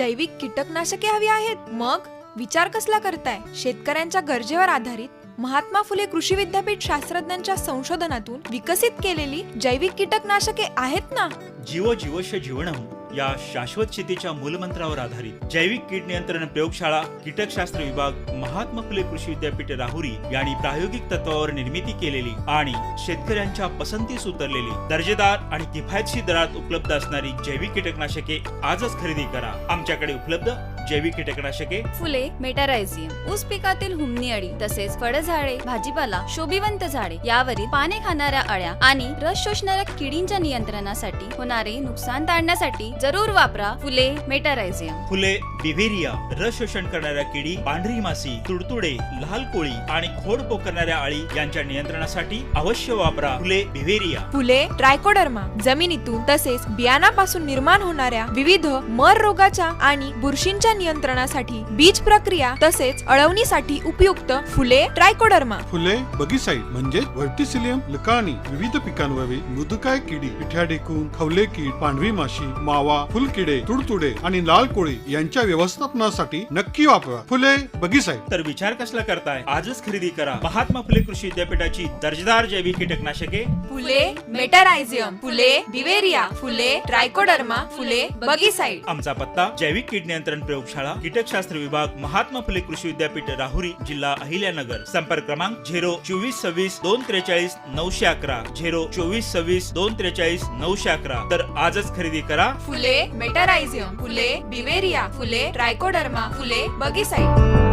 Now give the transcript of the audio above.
जैविक कीटकनाशके हवी आहेत. मग विचार कसला करताय? शेतकऱ्यांच्या गरजेवर आधारित महात्मा फुले कृषी विद्यापीठ शास्त्रज्ञांच्या संशोधनातून विकसित केलेली जैविक कीटकनाशके आहेत ना? जीव जीवश जीवनम. या शाश्वत शेतीच्या मूलमंत्रावर आधारित जैविक कीड नियंत्रण प्रयोगशाळा कीटकशास्त्र विभाग महात्मा फुले कृषी विद्यापीठ राहुरी यांनी प्रायोगिक तत्वावर निर्मिती केलेली आणि शेतकऱ्यांच्या पसंतीस उतरलेली दर्जेदार आणि किफायतशीर दरात उपलब्ध असणारी जैविक कीटकनाशके आजच खरेदी करा. आमच्याकडे उपलब्ध जैविक कीटकनाशके फुले मेटारायझियम ऊस पिकातील हुमणी अळी तसेच फळझाडे भाजीपाला शोभिवंत झाडे यावरील पाने खाणाऱ्या अळ्या आणि रस शोषणाऱ्या किडींच्या नियंत्रणासाठी होणारे नुकसान टाळण्यासाठी जरूर वापरा फुले मेटारायझियम. फुले बिव्हेरिया रस शोषण करणाऱ्या किडी पांढरी मासी तुडतुडे लाल कोळी आणि खोड पोकरणाऱ्या अळी यांच्या नियंत्रणासाठी अवश्य वापरा फुले बिव्हेरिया. फुले ट्रायकोडर्मा जमिनीतून तसेच बियाणापासून निर्माण होणाऱ्या विविध मर रोगाच्या आणि बुरशींच्या नियंत्रणासाठी बीज प्रक्रिया तसेच अळवणीसाठी उपयुक्त फुले ट्रायकोडर्मा. फुले बगीसाईड म्हणजे व्हर्टिसिलियम लकाणी विविध पिकांवरील मृदुकाय किडी पिठ्या ढेकून खवले कीड पांढरी माशी मावा फुलकिडे तुडतुडे आणि लाल कोळी यांच्या व्यवस्थापनासाठी नक्की वापरा. फुले बगीसाईड तर विचार कसला करताय? आजच खरेदी करा. महात्मा फुले कृषी विद्यापीठाची दर्जेदार जैविक कीटकनाशके. फुले मेटारायझियम फुले बिवेरिया फुले ट्रायकोडर्मा फुले बगीसाईड आमचा पत्ता जैविक कीड नियंत्रण प्रयोगशाळा कीटकशास्त्र विभाग महात्मा फुले कृषी विद्यापीठ राहुरी जिल्हा अहिल्यानगर. संपर्क क्रमांक झिरो चोवीस सव्वीस दोन त्रेचाळीस नऊशे अकरा. झिरो चोवीस सव्वीस दोन त्रेचाळीस नऊशे अकरा. तर आजच खरेदी करा. फुले मेटारायझियम फुले बिवेरिया फुले ट्रायकोडर्मा फुले बगीसाईट